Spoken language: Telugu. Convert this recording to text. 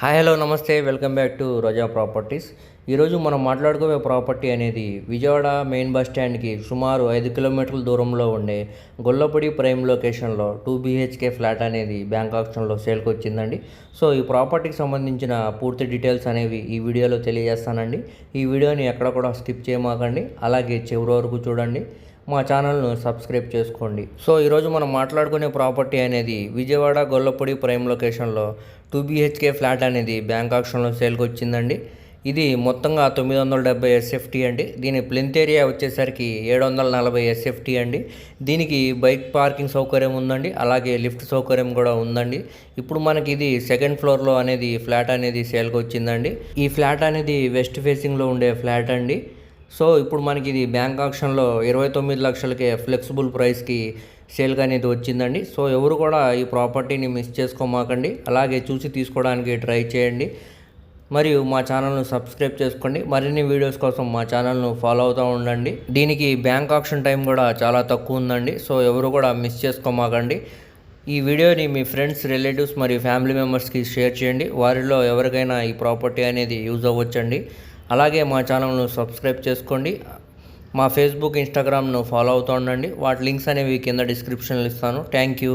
హాయ్ హలో నమస్తే welcome back to Raza properties. ఈరోజు మనం మాట్లాడుకునే ప్రాపర్టీ అనేది విజయవాడ మెయిన్ బస్ స్టాండ్కి సుమారు ఐదు కిలోమీటర్ల దూరంలో ఉండే గొల్లపూడి ప్రైమ్ లొకేషన్లో టూ బీహెచ్కే ఫ్లాట్ అనేది బ్యాంక్ ఆప్షన్లో సేల్కి వచ్చిందండి. సో ఈ ప్రాపర్టీకి సంబంధించిన పూర్తి డీటెయిల్స్ అనేవి ఈ వీడియోలో తెలియజేస్తానండి. ఈ వీడియోని ఎక్కడ కూడా స్కిప్ చేయమాకండి. అలాగే చివరి వరకు చూడండి. మా ఛానల్ను సబ్స్క్రైబ్ చేసుకోండి. సో ఈరోజు మనం మాట్లాడుకునే ప్రాపర్టీ అనేది విజయవాడ గొల్లపూడి ప్రైమ్ లొకేషన్లో టూ బీహెచ్కే ఫ్లాట్ అనేది బ్యాంక్ ఆక్షన్లో సేల్కి వచ్చిందండి. ఇది మొత్తంగా తొమ్మిది వందల డెబ్బై ఎస్ఎఫ్టీ అండి. దీని ప్లింత్ ఏరియా వచ్చేసరికి ఏడు వందల నలభై ఎస్ఎఫ్టీ అండి. దీనికి బైక్ పార్కింగ్ సౌకర్యం ఉందండి. అలాగే లిఫ్ట్ సౌకర్యం కూడా ఉందండి. ఇప్పుడు మనకి ఇది సెకండ్ ఫ్లోర్లో అనేది ఫ్లాట్ అనేది సేల్కి వచ్చిందండి. ఈ ఫ్లాట్ అనేది వెస్ట్ ఫేసింగ్లో ఉండే ఫ్లాట్ అండి. సో ఇప్పుడు మనకి ఇది బ్యాంక్ ఆక్షన్లో ఇరవై తొమ్మిది లక్షలకే ఫ్లెక్సిబుల్ ప్రైస్కి సేల్గా అనేది వచ్చిందండి. సో ఎవరు కూడా ఈ ప్రాపర్టీని మిస్ చేసుకోమాకండి. అలాగే చూసి తీసుకోవడానికి ట్రై చేయండి. మరియు మా ఛానల్ను సబ్స్క్రైబ్ చేసుకోండి. మరిన్ని వీడియోస్ కోసం మా ఛానల్ను ఫాలో అవుతూ ఉండండి. దీనికి బ్యాంక్ ఆప్షన్ టైం కూడా చాలా తక్కువ ఉందండి. సో ఎవరు కూడా మిస్ చేసుకోమాకండి. ఈ వీడియోని మీ ఫ్రెండ్స్ రిలేటివ్స్ మరియు ఫ్యామిలీ మెంబర్స్కి షేర్ చేయండి. వారిలో ఎవరికైనా ఈ ప్రాపర్టీ అనేది యూజ్ అవ్వచ్చండి. అలాగే మా ఛానల్ను సబ్స్క్రైబ్ చేసుకోండి. మా ఫేస్బుక్ ఇన్స్టాగ్రామ్ను ఫాలో అవుతూ ఉండండి. వాటి లింక్స్ అనేవి కింద డిస్క్రిప్షన్లో ఇస్తాను. Thank you.